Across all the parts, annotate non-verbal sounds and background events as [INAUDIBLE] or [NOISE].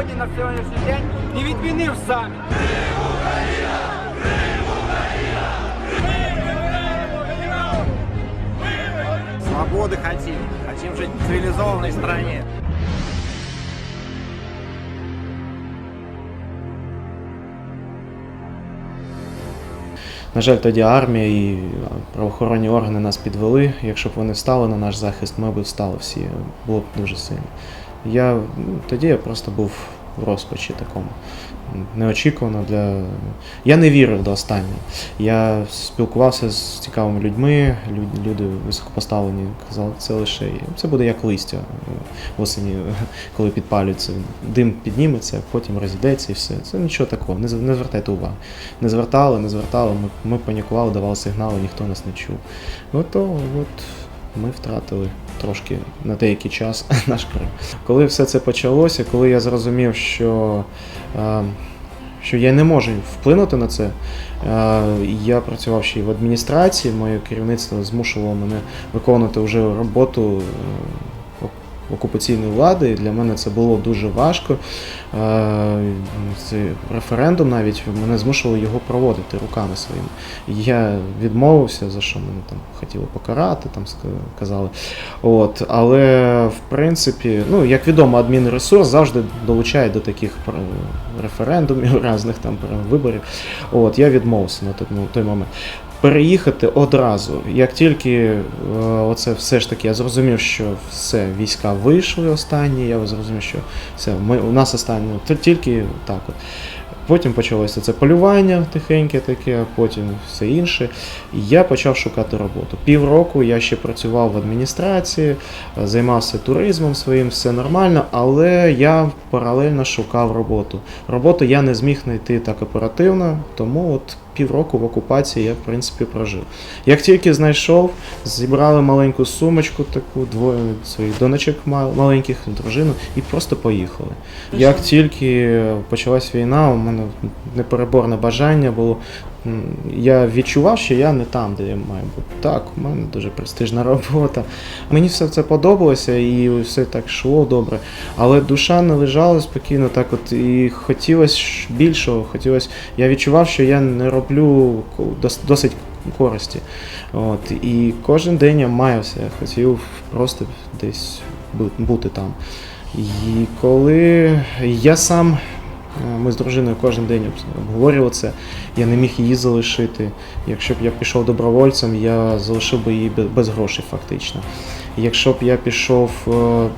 сьогодні на сьогоднішній день і відмінив саміт. Свободы хотим. Хотим жить в цивилизованной стране. На жаль, тоді армія і правоохоронні органи нас підвели. Якщо б вони стали на наш захист, ми б встали всі. Було б дуже сильно. Я ну, тоді я просто був в розпачі такому. Неочікувано для. Я не вірив до останнього. Я спілкувався з цікавими людьми, люд- люди високопоставлені казали, це лише це буде як листя е, осені, [LAUGHS] коли підпалюється. Дим підніметься, потім розійдеться і все. Це нічого такого. Не, не звертайте уваги. Не звертали, не звертали. Ми, ми панікували, давали сигнали, ніхто нас не чув. Ото от ми втратили трошки на деякий час [LAUGHS] наш Крим. Коли все це почалося, коли я зрозумів, що, е, що я не можу вплинути на це, е, я працював ще й в адміністрації, моє керівництво змушувало мене виконувати вже роботу. Е, ок- Окупаційної влади, і для мене це було дуже важко. Цей референдум навіть мене змушували його проводити руками своїми. Я відмовився, за що мене там хотіли покарати, там казали. От, але в принципі, ну як відомо, адмінресурс завжди долучає до таких е, референдумів, [LAUGHS] різних там е, виборів. От, я відмовився на той, ну, той момент. Переїхати одразу. Як тільки е, оце все ж таки я зрозумів, що все, війська вийшли останні, я зрозумів, що все, ми, у нас останні, тільки так от. Потім почалося це полювання тихеньке таке, потім все інше. І я почав шукати роботу. Півроку я ще працював в адміністрації, займався туризмом своїм, все нормально, але я паралельно шукав роботу. Роботу я не зміг знайти так оперативно, тому от півроку в окупації я в принципі прожив. Як тільки знайшов, зібрали маленьку сумочку, таку двоє своїх донечок ма- маленьких, дружину, і просто поїхали. Як тільки почалась війна, у мене непереборне бажання було. Я відчував, що я не там, де я маю бути. Так, у мене дуже престижна [LAUGHS] робота. Мені все це подобалося і все так йшло добре. Але душа не лежала спокійно, так от і хотілося більшого. Хотілося, я відчував, що я не роблю досить користі. От, і кожен день я маявся, я хотів просто десь бути там. І коли я сам, ми з дружиною кожен день обговорювали це, я не міг її залишити. Якщо б я пішов добровольцем, я залишив би її без грошей фактично. Якщо б я пішов,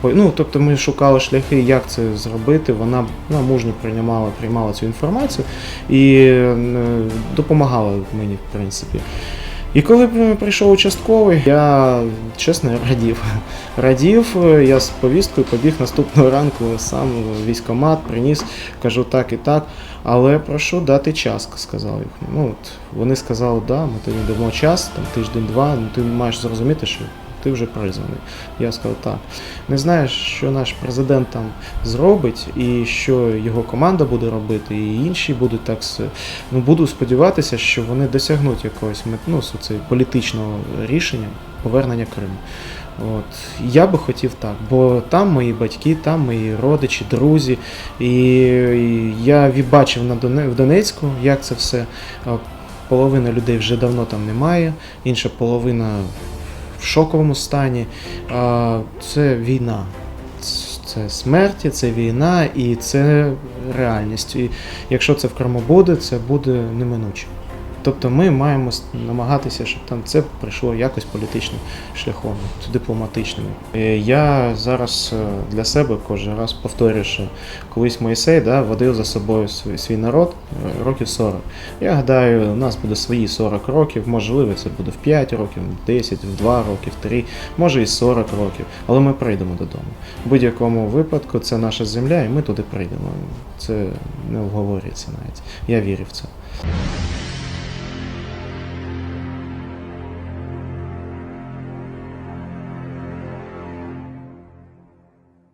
е, ну тобто ми шукали шляхи, як це зробити. Вона, вона мужньо приймала, приймала цю інформацію і е, допомагала мені, в принципі. І коли прийшов участковий, я чесно радів. [LAUGHS] Радів, е, я з повісткою побіг наступного ранку сам військомат приніс, кажу так і так. Але прошу дати час, сказав їх. Ну, от, вони сказали, да, ми тобі дамо час, там тиждень-два, ну ти маєш зрозуміти, що ти вже призваний. Я сказав так. Не знаєш, що наш президент там зробить, і що його команда буде робити, і інші будуть так. Ну, буду сподіватися, що вони досягнуть якогось ну, політичного рішення повернення Криму. От. Я би хотів так, бо там мої батьки, там мої родичі, друзі. І я бачив на в Донецьку, як це все. Половина людей вже давно там немає, інша половина в шоковому стані. Це війна. Це смерті, це війна і це реальність. І якщо це в Криму буде, це буде неминуче. Тобто ми маємо намагатися, щоб там це прийшло якось політичним шляхом, дипломатичним. Е, Я зараз е, для себе кожен раз повторюю, що колись Моїсей да, водив за собою свій, народ е, років 40. Я гадаю, у нас буде свої 40 років, можливо, це буде в 5 років, в 10, в 2 роки, в 3, може і 40 років, але ми прийдемо додому. В будь-якому випадку це наша земля, і ми туди прийдемо. Це не обговорюється навіть. Я вірю в це.